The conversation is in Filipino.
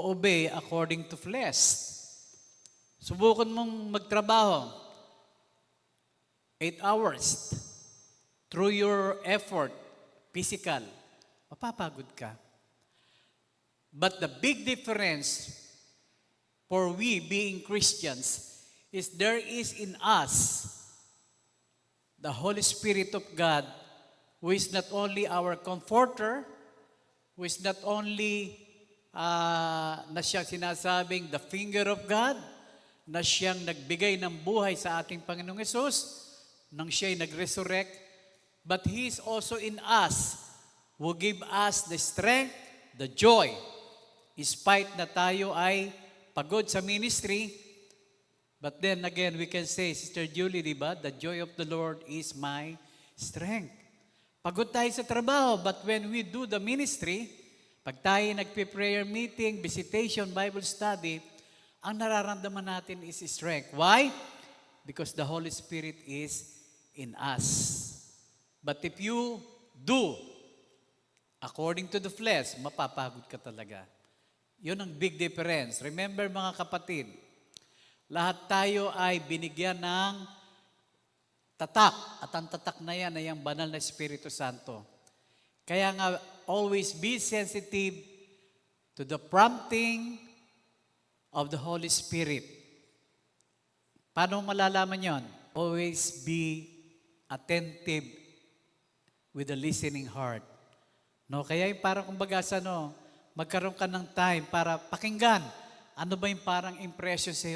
obey according to flesh. Subukan mong magtrabaho. Eight hours. Through your effort, physical, mapapagod ka. But the big difference for we being Christians is there is in us the Holy Spirit of God who is not only our comforter, who is not only ah, na siyang sinasabing the finger of God, na siyang nagbigay ng buhay sa ating Panginoong Yesus, nang siya'y nag-resurrect, but He is also in us, who give us the strength, the joy, despite na tayo ay pagod sa ministry, but then again, we can say, Sister Julie, di ba, the joy of the Lord is my strength. Pagod tayo sa trabaho, but when we do the ministry, pag tayo nagpe-prayer meeting, visitation, Bible study, ang nararamdaman natin is strength. Why? Because the Holy Spirit is in us. But if you do according to the flesh, mapapagod ka talaga. Yun ang big difference. Remember mga kapatid, lahat tayo ay binigyan ng tatak. At ang tatak na yan ay ang banal na Espiritu Santo. Kaya nga, always be sensitive to the prompting of the Holy Spirit. Paano malalaman yon? Always be attentive with a listening heart. No, kaya yung parang kumbaga sa no, magkaroon ka ng time para pakinggan ano ba yung parang impression sa iyo